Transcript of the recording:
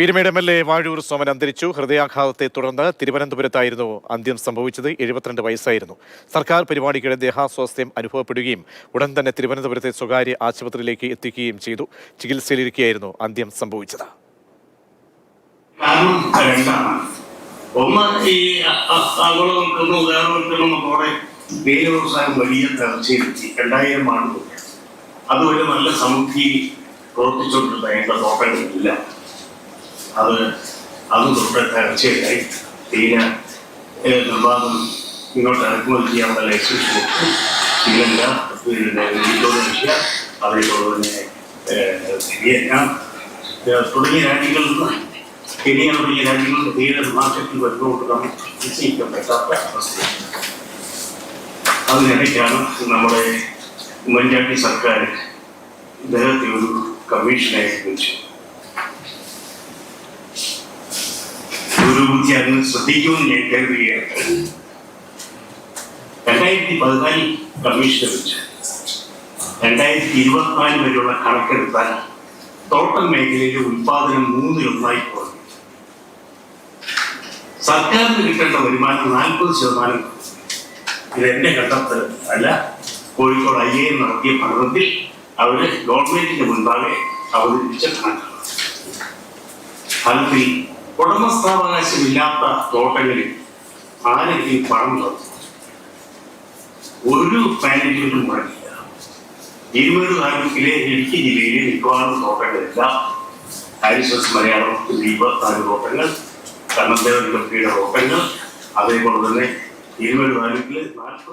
Peermade M L A Vazhoor Soman അന്തരിച്ചു? ഹൃദയാഘാതത്തെ തുടർന്ന് തിരുവനന്തപുരത്തായിരുന്നു അന്ത്യം സംഭവിച്ചത്. എഴുപത്തിരണ്ട് വയസ്സായിരുന്നു. സർക്കാർ പരിപാടിക്കിടെ ദേഹാസ്വാസ്ഥ്യം അനുഭവപ്പെടുകയും ഉടൻ തന്നെ തിരുവനന്തപുരത്തെ സ്വകാര്യ ആശുപത്രിയിലേക്ക് എത്തിക്കുകയും ചെയ്തു. ചികിത്സയിലിരിക്കുകയായിരുന്നു അന്ത്യം സംഭവിച്ചത്. വലിയ അത് ഒരു നല്ല സമൃദ്ധി പ്രവർത്തിച്ചുകൊണ്ടിരുന്ന എന്റെ അത് അതും നമ്മുടെ തകർച്ചയായി ഏഹ്, നിർമ്മാണം ഇങ്ങോട്ട് ഇറക്കുമതി ചെയ്യാനുള്ള ലൈസൻസ് കൊടുത്തു ശ്രീലങ്ക പിന്നെ ഇന്തോനേഷ്യ അതേപോലെ തന്നെ വിയറ്റ്നാം തുടങ്ങിയ രാജ്യങ്ങളിൽ നിന്ന് കെനിയ തുടങ്ങിയ രാജ്യങ്ങളിൽ തീരെ മാർക്കറ്റിൽ വരുന്നതുകൊണ്ട് നമുക്ക് നിശ്ചയിക്കാൻ പറ്റാത്ത അവസ്ഥയാണ്. അതിനിടയ്ക്കാണ് നമ്മുടെ ഉമ്മൻചാണ്ടി സർക്കാർ ഇദ്ദേഹത്തെ ഒരു കമ്മീഷനെ വെച്ചു ഒരു അതിന് ശ്രദ്ധിക്കുമെന്ന് ഞാൻ കരുതുകയാണ്. രണ്ടായിരത്തി പതിനാലിൽ കമ്മീഷൻ വെച്ചു രണ്ടായിരത്തി ഇരുപത്തിനാല് വരെയുള്ള കണക്കെടുത്താൽ ടോട്ടൽ മേഖലയിലെ ഉൽപാദനം മൂന്നിലൊന്നായി കുറഞ്ഞു. സർക്കാരിന് കിട്ടേണ്ട വരുമാനം നാൽപ്പത് ശതമാനം ഇത് എന്റെ കണ്ടെത്തൽ അല്ല കോഴിക്കോട് ഐ എ നടത്തിയ പഠനത്തിൽ അവർ ഗവൺമെന്റിന്റെ മുൻപാകെ അവതരിപ്പിച്ച കണക്കാണ്. ഫലത്തിൽ ഉടമസ്ഥാവകാശമില്ലാത്ത തോട്ടങ്ങളിൽ ആരെങ്കിലും പണം തന്നു? ഒരു മാനേജ്മെന്റും പറഞ്ഞില്ല ഇരുപത് താലൂക്കിലെ ഇടുക്കി ജില്ലയിലെ മിക്കവാറും തോട്ടങ്ങളെല്ലാം. ഹാരിസസ് മലയാളം ഇരുപത്തിനാല് തോട്ടങ്ങൾ കണ്ണന്തേവൻ കൃഷിയുടെ തോട്ടങ്ങൾ അതേപോലെ തന്നെ ഇരുപത് താലൂക്കിലെ നാൽപ്പത്